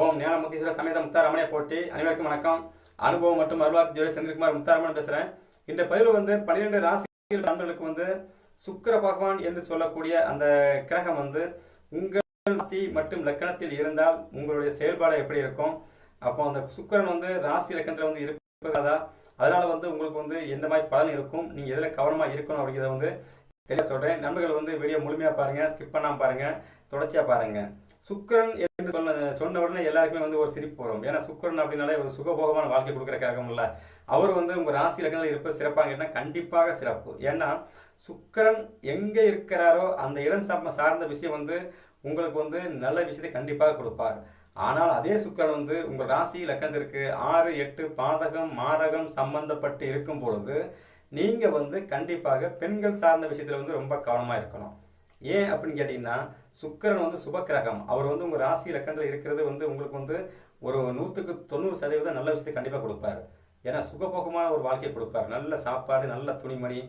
ஓம் ஞானமுத்தீஸ்வர சமேத முத்தாரமனை போட்டி அனைவருக்கும் வணக்கம். அனுபவம் மற்றும் அருள்வாக்கு ஜோதி செந்தில்குமார் முத்தாரமன் பேசுகிறேன் இந்த பதிவில் வந்து பன்னிரெண்டு ராசி நண்பர்களுக்கு வந்து சுக்கிர பகவான் என்று சொல்லக்கூடிய அந்த கிரகம் வந்து உங்கள் ராசி மற்றும் லக்கணத்தில் இருந்தால் உங்களுடைய செயல்பாடு எப்படி இருக்கும்? அப்போ அந்த சுக்கிரன் வந்து ராசி லக்கணத்தில் வந்து இருப்பதா அதனால வந்து உங்களுக்கு வந்து எந்த மாதிரி பலன் இருக்கும்? நீங்கள் எதில் கவனமாக இருக்கணும் அப்படிங்கிறத வந்து தெரிய சொல்கிறேன் நண்பர்கள் வந்து வீடியோ முழுமையாக பாருங்கள் ஸ்கிப் பண்ணாமல் பாருங்கள் தொடர்ச்சியாக பாருங்கள் சுக்கிரன் என்று சொன்ன சொன்ன உடனே எல்லாருக்குமே வந்து ஒரு சிரிப்பு வரும். ஏன்னா சுக்கிரன் அப்படின்னாலே ஒரு சுகபோகமான வாழ்க்கை கொடுக்குற கிரகம் இல்லை. அவர் வந்து உங்கள் ராசி லக்னத்தில் இருப்ப சிறப்பாக கேட்டால் கண்டிப்பாக சிறப்பு. ஏன்னா சுக்கிரன் எங்கே இருக்கிறாரோ அந்த இடம் சம்ம சார்ந்த விஷயம் வந்து உங்களுக்கு வந்து நல்ல விஷயத்தை கண்டிப்பாக கொடுப்பார். ஆனால் அதே சுக்கிரன் வந்து உங்கள் ராசி லக்கணத்திற்கு ஆறு எட்டு பாதகம் மாதகம் சம்பந்தப்பட்டு இருக்கும் பொழுது நீங்கள் வந்து கண்டிப்பாக பெண்கள் சார்ந்த விஷயத்தில் வந்து ரொம்ப கவனமாக இருக்கணும். ஏன் அப்படின்னு கேட்டிங்கன்னா சுக்கரன் வந்து சுபக்கிரகம். அவர் வந்து உங்கள் ராசி லக்கணத்தில் இருக்கிறது வந்து உங்களுக்கு வந்து ஒரு நூற்றுக்கு தொண்ணூறு சதவீதம் நல்ல விஷயத்தை கண்டிப்பாக கொடுப்பார். ஏன்னா சுகபோகமான ஒரு வாழ்க்கையை கொடுப்பார். நல்ல சாப்பாடு நல்ல துணிமணி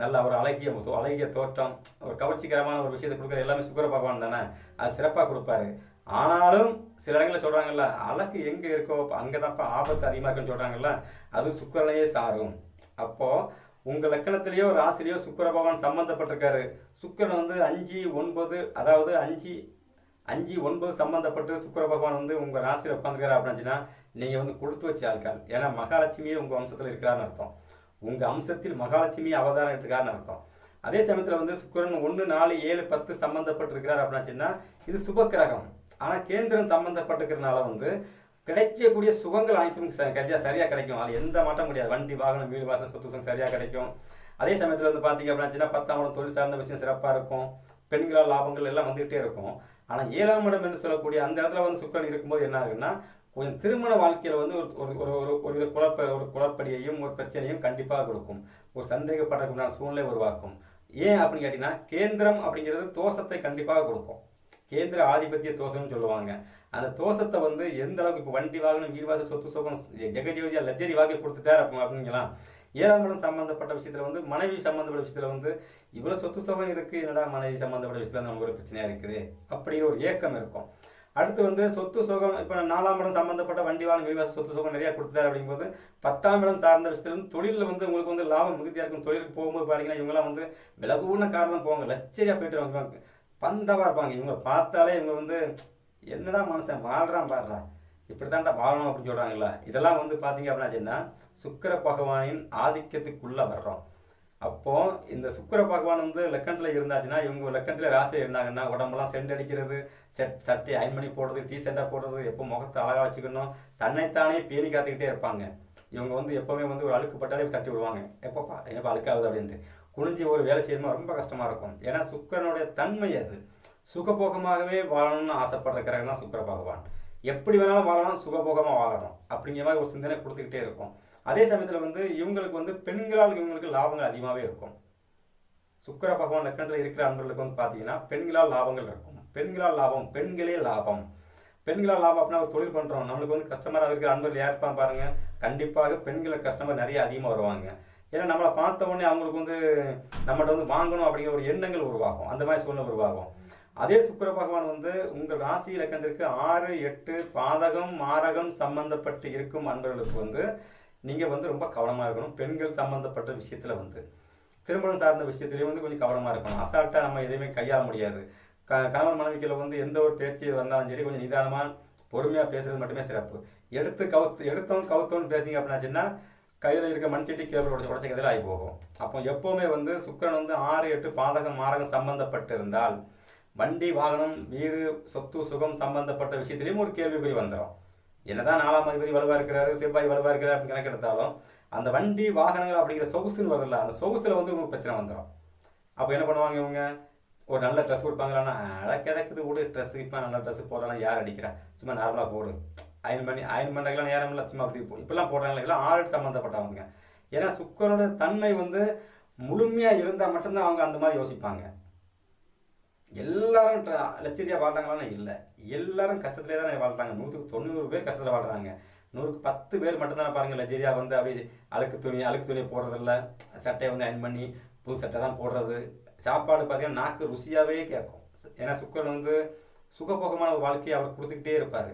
நல்ல ஒரு அழகிய அழகிய தோற்றம் ஒரு கவர்ச்சிகரமான ஒரு விஷயத்தை கொடுக்குற எல்லாமே சுக்கர பகவான் தானே. அது சிறப்பாக கொடுப்பாரு. ஆனாலும் சில இடங்களில் சொல்கிறாங்கல்ல அழகு எங்கே இருக்கோ அங்கே தான்ப்பா ஆபத்து அதிகமாக இருக்குன்னு சொல்கிறாங்கல்ல அது சுக்கரனையே சாரும். அப்போது உங்கள் லக்கணத்திலேயோ ராசிலேயோ சுக்கர பகவான் சம்மந்தப்பட்டிருக்காரு சுக்கரன் வந்து அஞ்சு ஒன்பது அதாவது அஞ்சு அஞ்சு ஒன்பது சம்மந்தப்பட்டு சுக்கர பகவான் வந்து உங்கள் ராசியில் உட்காந்துருக்காரு அப்படின்னா நீங்கள் வந்து கொடுத்து வச்ச ஆட்கள் ஏன்னா மகாலட்சுமியே உங்கள் வம்சத்தில் இருக்கிறான்னு அர்த்தம். உங்கள் அம்சத்தில் மகாலட்சுமி அவதாரம் எடுத்துக்காருன்னு அர்த்தம். அதே சமயத்தில் வந்து சுக்கரன் ஒன்று நாலு ஏழு பத்து சம்மந்தப்பட்டிருக்கிறார் அப்படின்னாச்சுன்னா இது சுபக்கிரகம் ஆனால் கேந்திரம் சம்மந்தப்பட்டிருக்கிறனால வந்து கிடைக்கக்கூடிய சுகங்கள் அனைத்தும் கிடைச்சா சரியாக கிடைக்கும். அதில் எந்த மாற்றம் கிடையாது. வண்டி வாகனம் வீடு வாசல் சொத்து சுகம் சரியாக கிடைக்கும். அதே சமயத்தில் வந்து பார்த்தீங்க அப்படின்னா பத்தாம் இடம் தொழில் சார்ந்த விஷயம் சிறப்பாக இருக்கும். பெண்களால் லாபங்கள் எல்லாம் வந்துகிட்டே இருக்கும். ஆனால் ஏழாம் இடம் என்று சொல்லக்கூடிய அந்த இடத்துல வந்து சுக்கரன் இருக்கும்போது என்ன ஆகுன்னா கொஞ்சம் திருமண வாழ்க்கையில் வந்து ஒரு ஒரு ஒரு ஒரு ஒரு வித குழப்ப ஒரு குழப்படியையும் ஒரு பிரச்சனையும் கண்டிப்பாக கொடுக்கும். ஒரு சந்தேகப்படக்கூடிய சூழ்நிலை உருவாக்கும். ஏன் அப்படின்னு கேட்டிங்கன்னா கேந்திரம் அப்படிங்கிறது தோஷத்தை கண்டிப்பாக கொடுக்கும். கேந்திர ஆதிபத்திய தோஷம்னு சொல்லுவாங்க. அந்த தோஷத்தை வந்து எந்த அளவுக்கு இப்போ வண்டி வாகனம் வீடு வாசல் சொத்து சுகம் ஜெகஜோதியா லக்ஸரி வாங்கி கொடுத்துட்டார் அப்போ அப்படிங்களா ஏழாம் இடம் சம்மந்தப்பட்ட விஷயத்தில் வந்து மனைவி சம்மந்தப்பட்ட விஷயத்தில் வந்து இவ்வளோ சொத்து சுகம் இருக்குது என்னடா மனைவி சம்மந்தப்பட்ட விஷயத்தில் நமக்கு ஒரு பிரச்சனையாக இருக்குது? அப்படிங்கிற ஒரு ஏக்கம் இருக்கும். அடுத்து வந்து சொத்து சுகம் இப்போ நாலாம் இடம் சம்மந்தப்பட்ட வண்டி வாகனம் வீடு சொத்து சுகம் நிறையா கொடுத்துட்டாரு அப்படிங்கும்போது பத்தாம் இடம் சார்ந்த விஷயத்துல வந்து தொழிலில் வந்து உங்களுக்கு வந்து லாபம் மிகுதியாக இருக்கும். தொழிலுக்கு போகும்போது பார்த்தீங்கன்னா இவங்கெல்லாம் வந்து விலகுன காரணம் போவாங்க. லட்சரியாக போயிட்டு வாங்குவாங்க பந்தவாக இருப்பாங்க. இவங்க பார்த்தாலே இவங்க வந்து என்னடா மனுஷன் வாழ்றான் பாடுறா இப்படி தான்டா வாழணும் அப்படின்னு சொல்கிறாங்களா இதெல்லாம் வந்து பார்த்தீங்க அப்படின்னா சுக்கர பகவானின் ஆதிக்கத்துக்குள்ளே வர்றோம். அப்போ இந்த சுக்கர பகவான் வந்து லக்கணத்தில் இருந்தாச்சுன்னா இவங்க லக்கணத்தில் ராசியில் இருந்தாங்கன்னா உடம்பெல்லாம் சென்ட் அடிக்கிறது செட் சட்டை அயன் பண்ணி போடுறது டீ ஷர்ட்டாக போடுறது எப்போ முகத்தை அழகாக வச்சுக்கணும் தன்னைத்தானே பேணி காத்துக்கிட்டே இருப்பாங்க. இவங்க வந்து எப்போவுமே வந்து ஒரு அழுக்கு பட்டாலே தட்டி விடுவாங்க. எப்போப்பா என்னப்பா அழுக்காகுது அப்படின்ட்டு. குனிஞ்சி ஒரு வேலை செய்யணுமா? ரொம்ப கஷ்டமாக இருக்கும். ஏன்னா சுக்கரனுடைய தன்மை அது. சுகபோகமாகவே வாழணும்னு ஆசைப்படுற கிரகம் தான் சுக்கர பகவான். எப்படி வேணாலும் வாழணும் சுகபோகமாக வாழணும். அப்படிங்கிற மாதிரி ஒரு சிந்தனை கொடுத்துக்கிட்டே இருக்கும். அதே சமயத்தில் வந்து இவங்களுக்கு வந்து பெண்களால் இவங்களுக்கு லாபங்கள் அதிகமாகவே இருக்கும். சுக்கர பகவான் லக்னத்தில் இருக்கிற அன்பர்களுக்கு வந்து பார்த்தீங்கன்னா பெண்களால் லாபங்கள் இருக்கும். பெண்களால் லாபம் பெண்களே லாபம். பெண்களால் லாபம் அப்படின்னா ஒரு தொழில் பண்ணுறோம் நம்மளுக்கு வந்து கஸ்டமராக இருக்கிற அன்பர்கள் யார் பாருங்கள் கண்டிப்பாக பெண்கள் கஸ்டமர் நிறைய அதிகமாக வருவாங்க. ஏன்னா நம்மளை பார்த்த உடனே அவங்களுக்கு வந்து நம்மகிட்ட வந்து வாங்கணும் அப்படிங்கிற ஒரு எண்ணங்கள் உருவாகும். அந்த மாதிரி சூழ்நிலை உருவாகும். அதே சுக்கர பகவான் வந்து உங்கள் ராசி இலக்கணத்திற்கு ஆறு எட்டு பாதகம் மாரகம் சம்பந்தப்பட்டு இருக்கும் அன்பர்களுக்கு வந்து நீங்கள் வந்து ரொம்ப கவனமாக இருக்கணும். பெண்கள் சம்பந்தப்பட்ட விஷயத்தில் வந்து. திருமணம் சார்ந்த விஷயத்துலேயும் வந்து கொஞ்சம் கவனமாக இருக்கணும். அசால்ட்டாக நம்ம எதையுமே கையாள முடியாது. க கணவன் மனைவிக்கில் வந்து எந்த ஒரு பேச்சு வந்தாலும் சரி கொஞ்சம் நிதானமாக பொறுமையாக பேசுறது மட்டுமே சிறப்பு. எடுத்து கவுத்து எடுத்தோம் கவுத்தோன்னு பேசிங்க அப்படின்னாச்சுன்னா கையில் இருக்க மண்சட்டி கேபிள் உடச்சி உடச்சிக்கிறதுல ஆகி போகும். அப்போ எப்போவுமே வந்து சுக்கரன் வந்து ஆறு எட்டு பாதகம் மாரகம் சம்பந்தப்பட்டிருந்தால் வண்டி வாகனம் வீடு சொத்து சுகம் சம்பந்தப்பட்ட விஷயத்திலையும் ஒரு கேள்விக்குறி வந்துடும் என்னதான் நாலாம் அதிபதி வலுவாக இருக்கிறாரு செவ்வாய் வலுவாக இருக்கிறார் அப்படின்னு கணக்கெடுத்தாலும் அந்த வண்டி வாகனங்கள் அப்படிங்கிற சொகுசுன்னு வருதுல்ல அந்த சொகுசில் வந்து உங்களுக்கு பிரச்சனை வந்துடும் அப்போ என்ன பண்ணுவாங்க இவங்க? ஒரு நல்ல ட்ரெஸ் கொடுப்பாங்களான்னா அட கிடக்குது விடு ட்ரெஸ் இப்போ நல்ல ட்ரெஸ் போடுறாங்க யார் அடிக்கிறா? சும்மா நார்மலாக போடு. அயன் பண்ணி அயன் பண்ணுறதுலாம் நேரம் இல்லை சும்மா அப்படி இப்பெல்லாம் போடுறாங்களே எல்லாம் ஆர்ட் சம்மந்தப்பட்டவங்க ஏன்னா சுக்கரோட தன்மை வந்து முழுமையாக இருந்தால் மட்டும்தான் அவங்க அந்த மாதிரி யோசிப்பாங்க. எல்லாரும் லட்சரியாக வாழ்றாங்களான்னு இல்லை. எல்லாரும் கஷ்டத்துலேயே தான் வாழ்றாங்க நூற்றுக்கு தொண்ணூறு பேர் கஷ்டத்தில் வாழ்றாங்க. நூறுக்கு பத்து பேர் மட்டும்தான் பாருங்கள் லஜரியா வந்து அப்படியே அழுக்கு துணி அழுக்கு துணியை போடுறதில்ல. சட்டையை வந்து அயன் பண்ணி புது சட்டை தான் போடுறது. சாப்பாடு பார்த்தீங்கன்னா நாக்கு ருசியாகவே கேட்கும். ஏன்னா சுக்கரன் வந்து சுகபோகமான ஒரு வாழ்க்கையை அவர் கொடுத்துக்கிட்டே இருப்பார்.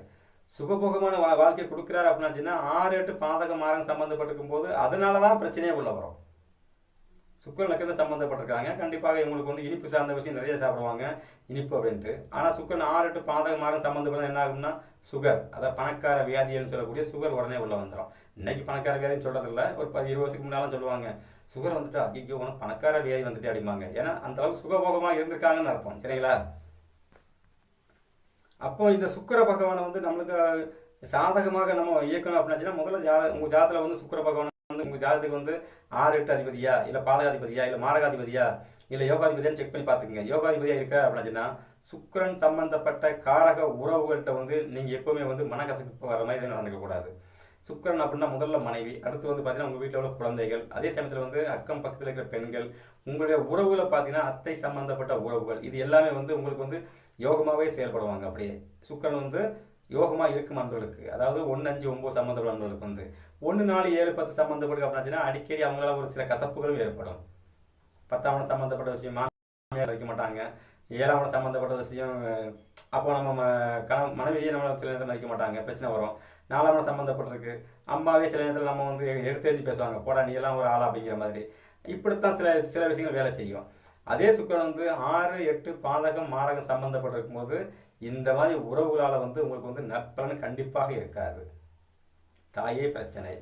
சுகபோகமான வா வாழ்க்கையை கொடுக்குறாரு அப்படின்னாச்சுன்னா ஆறு எட்டு பாதக மாரகம் சம்மந்தப்பட்டிருக்கும் போது அதனால தான் பிரச்சனையே உள்ள வரும். சுக்கர நக்கத்தில் சம்மந்தப்பட்டிருக்காங்க கண்டிப்பாக இவங்களுக்கு வந்து இனிப்பு சார்ந்த விஷயம் நிறைய சாப்பிடுவாங்க. இனிப்பு அப்படின்ட்டு. ஆனால் சுக்கரன் ஆறு எட்டு பாதக மாரம் சம்மந்தப்பட்ட என்ன ஆகும்னா சுகர். அதாவது பணக்கார வியாதின்னு சொல்லக்கூடிய சுகர் உடனே உள்ளே வந்துடும் இன்னைக்கு பணக்கார வியாதின்னு சொல்கிறதில்ல ஒரு பத்து இருபது வருஷத்துக்கு முன்னாலும் சொல்லுவாங்க. சுகர் வந்துட்டு ஐயோ உனக்கு பணக்கார வியாதி வந்துட்டு அப்படிம்பாங்க. ஏன்னா அந்த அளவுக்கு சுகபோகமாக இருந்திருக்காங்கன்னு அர்த்தம். சரிங்களா? அப்போ இந்த சுக்கர பகவானை வந்து நம்மளுக்கு சாதகமாக நம்ம இயக்கணும் அப்படின்னாச்சுன்னா முதல்ல ஜாத உங்கள் ஜாதத்தில் வந்து சுக்கர பகவான் வந்து உங்கள் ஜாதகத்துக்கு வந்து ஆறு எட்டு அதிபதியா? இல்லை பாதகாதிபதியா? இல்லை மாரகாதிபதியா? இல்லை யோகாதிபதியான்னு செக் பண்ணி பார்த்துக்குங்க. யோகாதிபதியாக இருக்கா அப்படின்னா சுக்கிரன் சம்பந்தப்பட்ட காரக உறவுகள்கிட்ட வந்து நீங்கள் எப்போவுமே வந்து மனக்கசப்பு வர மாதிரி எதுவும் நடந்துக்கக்கூடாது சுக்கிரன் அப்படின்னா முதல்ல மனைவி அடுத்து வந்து பார்த்தீங்கன்னா உங்கள் வீட்டில் உள்ள குழந்தைகள் அதே சமயத்தில் வந்து அக்கம் பக்கத்தில் இருக்கிற பெண்கள் உங்களுடைய உறவுகளை பார்த்தீங்கன்னா அத்தை சம்பந்தப்பட்ட உறவுகள் இது எல்லாமே வந்து உங்களுக்கு வந்து யோகமாகவே செயல்படுவாங்க அப்படியே. சுக்கிரன் வந்து யோகமாக இருக்கும் அன்பர்களுக்கு. அதாவது ஒன்று அஞ்சு ஒம்பது சம்மந்தப்பட்ட அன்பர்களுக்கு வந்து. ஒன்று நாலு ஏழு பத்து சம்மந்தப்பட்டு அப்படின்னாச்சுன்னா அடிக்கடி அவங்களால ஒரு சில கசப்புகளும் ஏற்படும். பத்தாம் சம்மந்தப்பட்ட விஷயம் மாமியார் வைக்க மாட்டாங்க. ஏழாம் சம்மந்தப்பட்ட விஷயம் அப்போ நம்ம ம- கண மனைவியை நம்மளை சில நேரத்தில் மதிக்க மாட்டாங்க. பிரச்சனை வரும். நாலாம் சம்மந்தப்பட்டிருக்கு அம்மாவே சில நேரத்தில் நம்ம வந்து எடுத்து எழுதி பேசுவாங்க. போடா நீ எல்லாம் ஒரு ஆளா அப்படிங்கிற மாதிரி. இப்படித்தான் சில சில விஷயங்கள் வேலை செய்யும். அதே சுக்கரன் வந்து ஆறு எட்டு பாதகம் மாரகம் சம்மந்தப்பட்டிருக்கும் போது இந்த மாதிரி உறவுகளால் வந்து உங்களுக்கு வந்து நற்பலன் கண்டிப்பாக இருக்காது. தாயே பிரச்சனை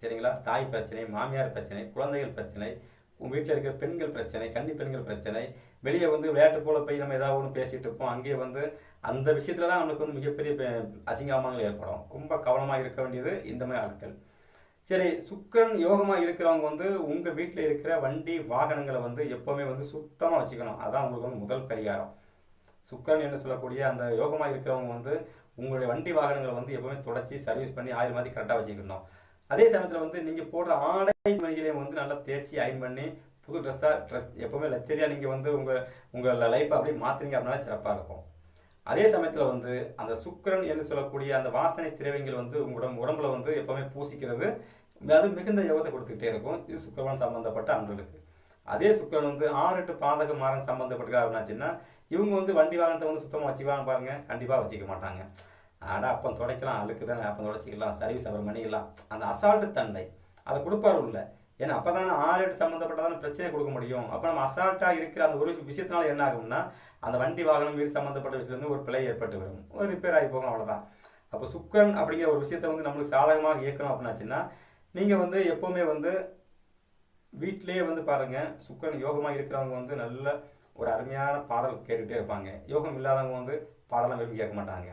சரிங்களா? தாய் பிரச்சனை மாமியார் பிரச்சனை குழந்தைகள் பிரச்சனை உங்கள் வீட்டில் இருக்கிற பெண்கள் பிரச்சனை கன்னி பெண்கள் பிரச்சனை வெளியே வந்து விளையாட்டு போல போய் நம்ம ஏதாவது ஒன்று பேசிகிட்டு இருப்போம். அங்கேயே வந்து அந்த விஷயத்தில் தான் நம்மளுக்கு வந்து மிகப்பெரிய பெ- அசிங்கமானங்கள் ஏற்படும். ரொம்ப கவனமாக இருக்க வேண்டியது இந்த மாதிரி ஆட்கள். சரி சுக்கிரன் யோகமாக இருக்கிறவங்க வந்து உங்கள் வீட்டில் இருக்கிற வண்டி வாகனங்களை வந்து எப்போவுமே வந்து சுத்தமாக வச்சுக்கணும். அதான் உங்களுக்கு வந்து முதல் பரிகாரம். சுக்கிரன் என்று சொல்லக்கூடிய அந்த யோகமாக இருக்கிறவங்க வந்து உங்களுடைய வண்டி வாகனங்களை வந்து எப்போவுமே தொடச்சி சர்வீஸ் பண்ணி ஆயில் மாதிரி கரெக்டாக வச்சுக்கணும். அதே சமயத்தில் வந்து நீங்கள் போடுற ஆடை மணிகளையும் வந்து நல்லா தேய்ச்சி அயன் பண்ணி புது ட்ரெஸ்ஸாக ட்ரெஸ் எப்போவுமே லச்சரியாக நீங்கள் வந்து உங்கள் உங்கள் லைஃப்பை அப்படியே மாற்றுறீங்க அப்படின்னாலே சிறப்பாக இருக்கும். அதே சமயத்தில் வந்து அந்த சுக்கிரன் என்று சொல்லக்கூடிய அந்த வாசனை திரவியங்கள் வந்து உங்களோட உடம்புல வந்து எப்போவுமே பூசிக்கிறது அது மிகுந்த யோகத்தை கொடுத்துக்கிட்டே இருக்கும். இது சுக்கரவன் சம்மந்தப்பட்ட அன்பர்களுக்கு அதே சுக்கிரன் வந்து ஆறு எட்டு பாதக மாரம் சம்பந்தப்பட்டிருக்கா அப்படின்னாச்சுன்னா இவங்க வந்து வண்டி வாகனத்தை வந்து சுத்தமாக வச்சுக்குவாங்க பாருங்க கண்டிப்பாக வச்சுக்க மாட்டாங்க. ஆடா அப்போ துடைக்கலாம் அழுக்கு தானே அப்போ துடைச்சிக்கலாம் சர்வீஸ் அப்புறம் பண்ணிக்கலாம் அந்த அசால்ட்டு தண்டை அதை கொடுப்பாரு உள்ள. ஏன்னா அப்போ தானே ஆறு எட்டு சம்மந்தப்பட்டதான பிரச்சனை கொடுக்க முடியும். அப்போ நம்ம அசால்ட்டாக இருக்கிற அந்த ஒரு விஷயத்தினால என்ன ஆகும்னா அந்த வண்டி வாகனம் வீடு சம்மந்தப்பட்ட விஷயத்துல ஒரு பிழை ஏற்பட்டு வரும் ஒரு ரிப்பேர் ஆகி போகும் அவ்வளோதான் அப்போ சுக்கரன் அப்படிங்கிற ஒரு விஷயத்தை வந்து நம்மளுக்கு சாதகமாக இயக்கணும் அப்படின்னாச்சுன்னா நீங்கள் வந்து எப்போவுமே வந்து வீட்டிலேயே வந்து பாருங்கள் சுக்கரன் யோகமாக இருக்கிறவங்க வந்து நல்ல ஒரு அருமையான பாடல் கேட்டுகிட்டே இருப்பாங்க. யோகம் இல்லாதவங்க வந்து பாடலாம் விரும்பி கேட்க மாட்டாங்க.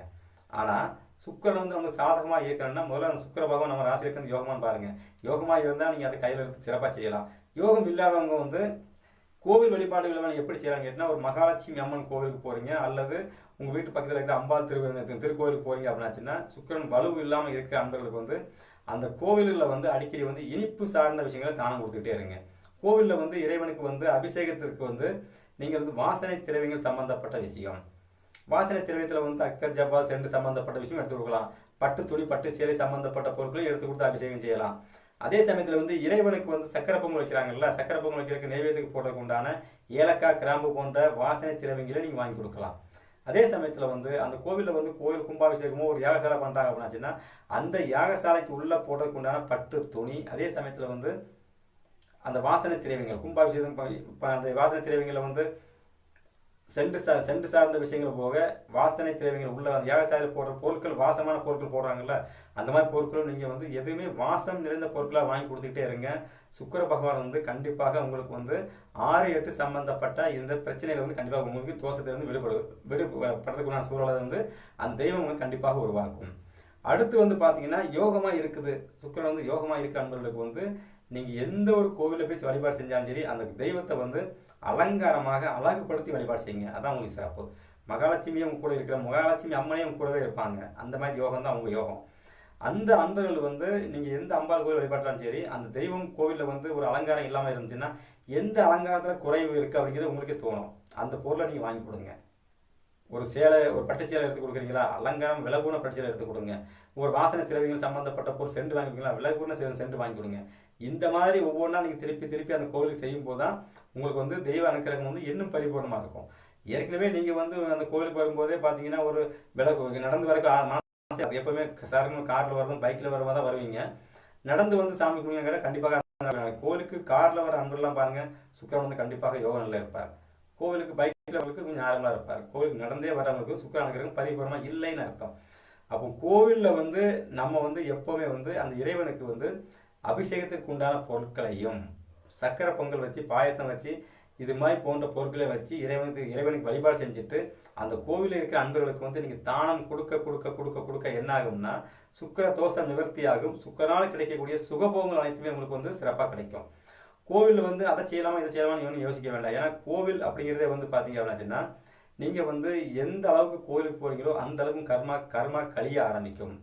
ஆனால் சுக்கரன் வந்து நம்ம சாதகமாக இயக்கணும்னா முதல்ல அந்த சுக்கர பகவான் நம்ம ராசி இருக்கிறது யோகமானு பாருங்கள் யோகமாக இருந்தால் நீங்கள் அதை கையில் எடுத்து சிறப்பாக செய்யலாம். யோகம் இல்லாதவங்க வந்து கோவில் வழிபாடுகளை எப்படி செய்யலாம் கேட்டால் ஒரு மகாலட்சுமி அம்மன் கோவிலுக்கு போகிறீங்க அல்லது உங்கள் வீட்டு பக்கத்தில் இருக்கிற அம்பாள் திருவிழா திருக்கோவிலுக்கு போறீங்க அப்படின்னாச்சுன்னா சுக்கரன் வலுவு இல்லாமல் இருக்கிற அன்பர்களுக்கு வந்து அந்த கோவில்களில் வந்து அடிக்கடி வந்து இனிப்பு சார்ந்த விஷயங்களை தானம் கொடுத்துக்கிட்டே இருங்க. கோவிலில் வந்து இறைவனுக்கு வந்து அபிஷேகத்திற்கு வந்து நீங்கள் வந்து வாசனை திரவியங்கள் சம்பந்தப்பட்ட விஷயம். வாசனை திரவியத்தில் வந்து அக்கர் ஜப்பா சென்று சம்பந்தப்பட்ட விஷயம் எடுத்து கொடுக்கலாம். பட்டு துணி பட்டு சேலை சம்பந்தப்பட்ட பொருட்களையும் எடுத்து கொடுத்து அபிஷேகம் செய்யலாம். அதே சமயத்தில் வந்து இறைவனுக்கு வந்து சக்கரை பொங்கல் வைக்கிறாங்கல்ல சக்கரை பொங்கல் வைக்கிறதுக்கு நைவேத்தியத்துக்கு போடுறதுக்கு உண்டான ஏலக்காய் கிராம்பு போன்ற வாசனை திரவியங்களை நீங்கள் வாங்கி கொடுக்கலாம். அதே சமயத்தில் வந்து அந்த கோவிலில் வந்து கோவில் கும்பாபிஷேகமோ ஒரு யாகசாலை பண்ணுறாங்க அப்படின்னாச்சுன்னா அந்த யாகசாலைக்கு உள்ளே போடுறதுக்கு உண்டான பட்டு துணி அதே சமயத்தில் வந்து அந்த வாசனை திரவியங்கள் கும்பாபிஷேகம் இப்போ அந்த வாசனை திரவியங்களை வந்து சென்று சா சென்று சார்ந்த விஷயங்கள் போக வாசனை திரவியங்கள் உள்ள அந்த யாகசாலையில் போடுற பொருட்கள் வாசமான பொருட்கள் போடுறாங்கல்ல அந்த மாதிரி பொருட்களும் நீங்கள் வந்து எதுவுமே வாசம் நிறைந்த பொருட்களாக வாங்கி கொடுத்துக்கிட்டே இருங்க. சுக்கிர பகவான் வந்து கண்டிப்பாக உங்களுக்கு வந்து ஆறு எட்டு சம்பந்தப்பட்ட இந்த பிரச்சனைகள் வந்து கண்டிப்பாக உங்களுக்கு தோஷத்திலிருந்து விடுபடு விடுபடுறதுக்குண்டான சூழலை வந்து அந்த தெய்வம் வந்து கண்டிப்பாக உருவாக்கும். அடுத்து வந்து பார்த்தீங்கன்னா யோகமாக இருக்குது. சுக்கிரன் வந்து யோகமாக இருக்க அன்பர்களுக்கு வந்து நீங்கள் எந்த ஒரு கோவிலில் போய் வழிபாடு செஞ்சாலும் சரி அந்த தெய்வத்தை வந்து அலங்காரமாக அழகுபடுத்தி வழிபாடு செய்யுங்க. அதான் உங்களுக்கு சிறப்பு. மகாலட்சுமியும் அவங்க கூட இருக்கிற மகாலட்சுமி அம்மனையும் கூடவே இருப்பாங்க. அந்த மாதிரி யோகம் தான் அவங்க யோகம். அந்த அன்பர்கள் வந்து நீங்கள் எந்த அம்பாள் கோவில் வழிபாட்டாலும் சரி அந்த தெய்வம் கோவிலில் வந்து ஒரு அலங்காரம் இல்லாமல் இருந்துச்சுன்னா எந்த அலங்காரத்தில் குறைவு இருக்குது அப்படிங்கிறது உங்களுக்கே தோணும். அந்த பொருளை நீங்கள் வாங்கி கொடுங்க. ஒரு சேலை ஒரு பட்டு சேலை எடுத்து கொடுக்குறீங்களா? அலங்காரம் விலகுன பட்டு சேலை எடுத்து கொடுங்க. ஒரு வாசனை திரவியங்கள் சம்பந்தப்பட்ட பொருள் சென்று வாங்கிக்கிறீங்களா விலகுன செண்டு சென்று வாங்கி கொடுங்க. இந்த மாதிரி ஒவ்வொன்றா நீங்கள் திருப்பி திருப்பி அந்த கோவிலுக்கு செய்யும் போது தான் உங்களுக்கு வந்து தெய்வ அனுக்கிரகம் வந்து இன்னும் பரிபூர்ணமாக இருக்கும். ஏற்கனவே நீங்கள் வந்து அந்த கோவிலுக்கு வரும்போதே பார்த்தீங்கன்னா ஒரு விலகு நடந்து வரக்கு அது எப்பவுமே சாருங்க காரில் வரதும் பைக்கில் வரவா தான் வருவீங்க. நடந்து வந்து சாமி கும்பிடுங்க கேட்டால் கண்டிப்பாக கோவிலுக்கு காரில் வர அன்பர்லாம் பாருங்கள் சுக்கரன் வந்து கண்டிப்பாக யோக நிலையில் இருப்பார். கோவிலுக்கு பைக்கில் வரவங்களுக்கு கொஞ்சம் ஆரம்பமாக இருப்பார். கோவிலுக்கு நடந்தே வரவங்களுக்கு சுக்கரன் அனுக்கிரகம் பரிபூர்ணமாக இல்லைன்னு அர்த்தம். அப்போ கோவிலில் வந்து நம்ம வந்து எப்போவுமே வந்து அந்த இறைவனுக்கு வந்து அபிஷேகத்திற்கு உண்டான பொருட்களையும் சக்கரை பொங்கல் வச்சு பாயசம் வச்சு இது மாதிரி போன்ற பொருட்களை வச்சு இறைவனுக்கு இறைவனுக்கு வழிபாடு செஞ்சுட்டு அந்த கோவிலில் இருக்கிற அன்பர்களுக்கு வந்து நீங்கள் தானம் கொடுக்க கொடுக்க கொடுக்க கொடுக்க என்ன ஆகும்னா சுக்கர தோஷம் நிவர்த்தி ஆகும். சுக்கரால் கிடைக்கக்கூடிய சுகபோகங்கள் அனைத்துமே உங்களுக்கு வந்து சிறப்பாக கிடைக்கும். கோவிலில் வந்து அதை செய்யலாமா இதை செய்யலாமா ஒன்றும் யோசிக்க வேண்டாம். ஏன்னா கோவில் அப்படிங்கிறதே வந்து பார்த்தீங்க அப்படின்னாச்சுன்னா நீங்கள் வந்து எந்த அளவுக்கு கோவிலுக்கு போகிறீங்களோ அந்த அளவுக்கு கர்மா கர்மா கழிய ஆரம்பிக்கும்.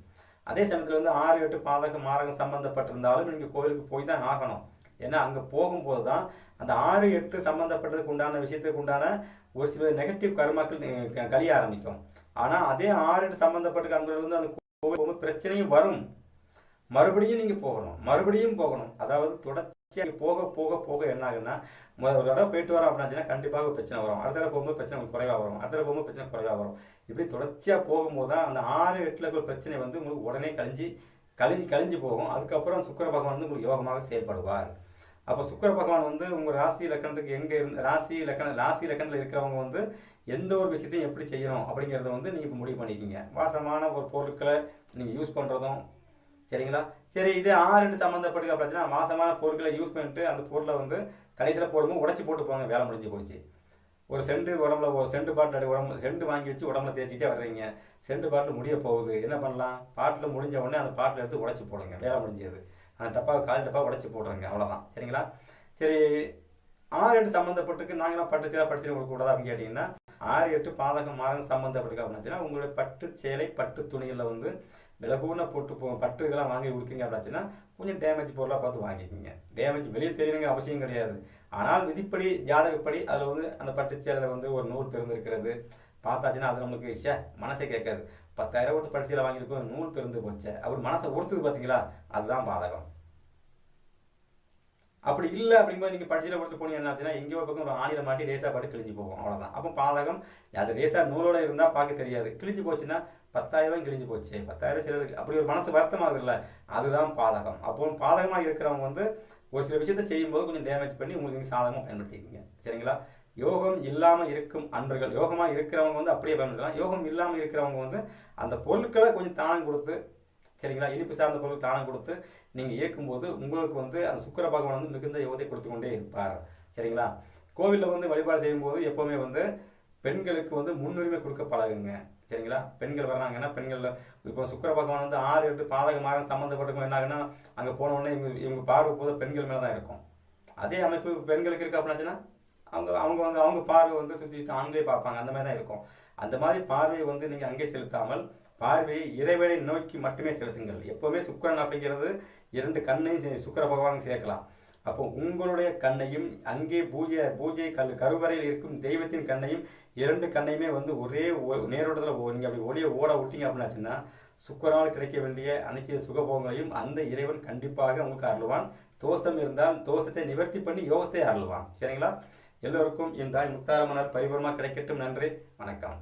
அதே சமயத்தில் வந்து ஆறு எட்டு பாதகம் மாரகம் சம்மந்தப்பட்டிருந்தாலும் நீங்கள் கோவிலுக்கு போய் தான் ஆகணும். ஏன்னா அங்கே போகும்போது தான் அந்த ஆறு எட்டு சம்மந்தப்பட்டதுக்கு உண்டான விஷயத்துக்கு உண்டான ஒரு சில நெகட்டிவ் கர்மாக்கள் க- கழிய ஆரம்பிக்கும். ஆனால் அதே ஆறு எட்டு சம்மந்தப்பட்ட அன்பர்கள் வந்து அந்த கோவில் பிரச்சனையும் வரும். மறுபடியும் நீங்கள் போகணும். மறுபடியும் போகணும். அதாவது தொடர்ச்சியாக போக போக போக என்ன ஆகுன்னா முதல் ஒரு தடவை போயிட்டு வரோம் அப்படின்னா கண்டிப்பாக ஒரு பிரச்சனை வரும். அடுத்த தடவை போகும்போது பிரச்சனை குறைவாக வரும். அடுத்த தடவை போகும்போது பிரச்சனை குறைவாக வரும். இப்படி தொடர்ச்சியாக போகும்போது தான் அந்த ஆறு எட்டில் இருக்கிற பிரச்சனை வந்து உங்களுக்கு உடனே கழிஞ்சு கழிஞ்சு கழிஞ்சு போகும். அதுக்கப்புறம் சுக்கர பகவான் வந்து உங்களுக்கு யோகமாக செயல்படுவார். அப்போ சுக்கர பகவான் வந்து உங்கள் ராசி இலக்கணத்துக்கு எங்கே இருந்து ராசி இலக்கண ராசி இலக்கணத்தில் இருக்கிறவங்க வந்து எந்த ஒரு விஷயத்தையும் எப்படி செய்யணும் அப்படிங்கிறத வந்து நீங்கள் இப்போ முடிவு பண்ணிக்கிங்க. வாசமான ஒரு பொருட்களை நீங்கள் யூஸ் பண்ணுறதும் சரிங்களா? சரி இதே ஆறு ரெண்டு சம்மந்தப்பட்டு அப்படின்னா மாசமான பொருட்களை யூஸ் பண்ணிட்டு அந்த பொருளை வந்து கடைசியில் போடும்போது உடச்சி போட்டு போங்க வேலை முடிஞ்சு போச்சு. ஒரு செண்டு உடம்புல ஒரு செண்டு பாட்டில் உடம்பு செண்டு வாங்கி வச்சு உடம்புல தேய்ச்சிட்டே வர்றீங்க. செண்டு பாட்டில் முடிய போகுது. என்ன பண்ணலாம்? பாட்டில் முடிஞ்ச உடனே அந்த பாட்டில் எடுத்து உடச்சி போடுங்க. வேலை முடிஞ்சது. அந்த டப்பா கால் டப்பா உடச்சி போடுறேங்க அவ்வளோதான் சரிங்களா? சரி ஆறு எட்டு சம்மந்தப்பட்டுக்கு நாங்களாம் பட்டு சேலை உங்களுக்கு சேலை கொடுக்க கூடாது அப்படின்னு கேட்டிங்கன்னா ஆறு எட்டு பாதகம் மாதகம் சம்மந்தப்பட்டிருக்கு அப்படின்னாச்சுன்னா உங்களுடைய பட்டு சேலை பட்டு துணிகளில் வந்து விலகூன போட்டு போ பட்டு இதெல்லாம் வாங்கி கொடுக்கீங்க அப்படின்னாச்சுன்னா கொஞ்சம் டேமேஜ் பொருளாக பார்த்து வாங்கிக்கோங்க. டேமேஜ் வெளியே தெரியணுங்க அவசியம் கிடையாது. ஆனால் விதிப்படி ஜாதகப்படி அதில் வந்து அந்த பட்டு சேலையில் வந்து ஒரு நூல் பிறந்திருக்கிறது. பார்த்தாச்சுன்னா அது நம்மளுக்கு விஷயம் மனசே கேட்காது. பத்தாயிரம் கொடுத்து பட்டு சேலை வாங்கியிருக்கோம் நூல் பிறந்து போச்சு. அப்படி மனசை உறுத்துது பார்த்தீங்களா? அதுதான் பாதகம். அப்படி இல்லை அப்படிங்கும்போது நீங்கள் பட்ஜெட்டில் கொடுத்து போனீங்க என்ன அப்படின்னா எங்கேயோ பக்கம் ஒரு ஆணியில் மாட்டி ரேஸாக பாட்டு கிழிஞ்சு போகும். அவ்வளோதான் அப்போ பாதகம் அது ரேஸாக நூலோட இருந்தால் பார்க்க தெரியாது. கிழிஞ்சு போச்சுன்னா பத்தாயிரம் கிழிஞ்சு போச்சு. பத்தாயிரம் சிலருக்கு அப்படி ஒரு மனசு வருத்தமாகுதுல்ல. அதுதான் பாதகம். அப்போ பாதகமாக இருக்கிறவங்க வந்து ஒரு சில விஷயத்தை செய்யும்போது கொஞ்சம் டேமேஜ் பண்ணி உங்களுக்கு நீங்கள் சாதகமாக பயன்படுத்திக்கிங்க சரிங்களா? யோகம் இல்லாமல் இருக்கும் அன்பர்கள். யோகமாக இருக்கிறவங்க வந்து அப்படியே பயன்படுத்தலாம். யோகம் இல்லாமல் இருக்கிறவங்க வந்து அந்த பொருட்களை கொஞ்சம் தானம் கொடுத்து சரிங்களா? இனிப்பு சார்ந்த பொருள் தானம் கொடுத்து நீங்கள் இயக்கும்போது உங்களுக்கு வந்து அந்த சுக்கர பகவான் வந்து மிகுந்த யோகத்தை கொடுத்து கொண்டே இருப்பார். சரிங்களா? கோவிலில் வந்து வழிபாடு செய்யும்போது எப்போவுமே வந்து பெண்களுக்கு வந்து முன்னுரிமை கொடுக்க பழகுங்க. சரிங்களா? பெண்கள் வர்றாங்கன்னா பெண்கள் இப்போ சுக்கர பகவான் வந்து ஆறு எட்டு பாதகமாக சம்மந்தப்பட்டிருக்கும் சம்மந்தப்பட்டவங்க என்ன ஆகுன்னா அங்கே போன உடனே இவங்க இவங்க பார்வை போது பெண்கள் மேலே தான் இருக்கும். அதே அமைப்பு பெண்களுக்கு இருக்கு அப்படின்னாச்சுன்னா அவங்க அவங்க வந்து அவங்க பார்வை வந்து சுற்றி ஆண்களே பார்ப்பாங்க. அந்த மாதிரி தான் இருக்கும். அந்த மாதிரி பார்வையை வந்து நீங்கள் அங்கே செலுத்தாமல் பார்வையை இறைவனை நோக்கி மட்டுமே செலுத்துங்கள். எப்போவுமே சுக்கரன் அப்படிங்கிறது இரண்டு கண்ணையும் சுக்கர பகவானும் சேர்க்கலாம். அப்போ உங்களுடைய கண்ணையும் அங்கே பூஜை பூஜை கல் கருவறையில் இருக்கும் தெய்வத்தின் கண்ணையும் இரண்டு கண்ணையுமே வந்து ஒரே நேரோட்டத்தில் நீங்கள் அப்படி ஒளியை ஓட விட்டீங்க அப்படின்னாச்சுன்னா சுக்கரால் கிடைக்க வேண்டிய அனைத்து சுகபோகங்களையும் அந்த இறைவன் கண்டிப்பாக உங்களுக்கு அருள்வான். தோஷம் இருந்தால் தோஷத்தை நிவர்த்தி பண்ணி யோகத்தை அருள்வான். சரிங்களா? எல்லோருக்கும் இந்த முத்தாரமனர் பரிபூர்ணமாக கிடைக்கட்டும். நன்றி. வணக்கம்.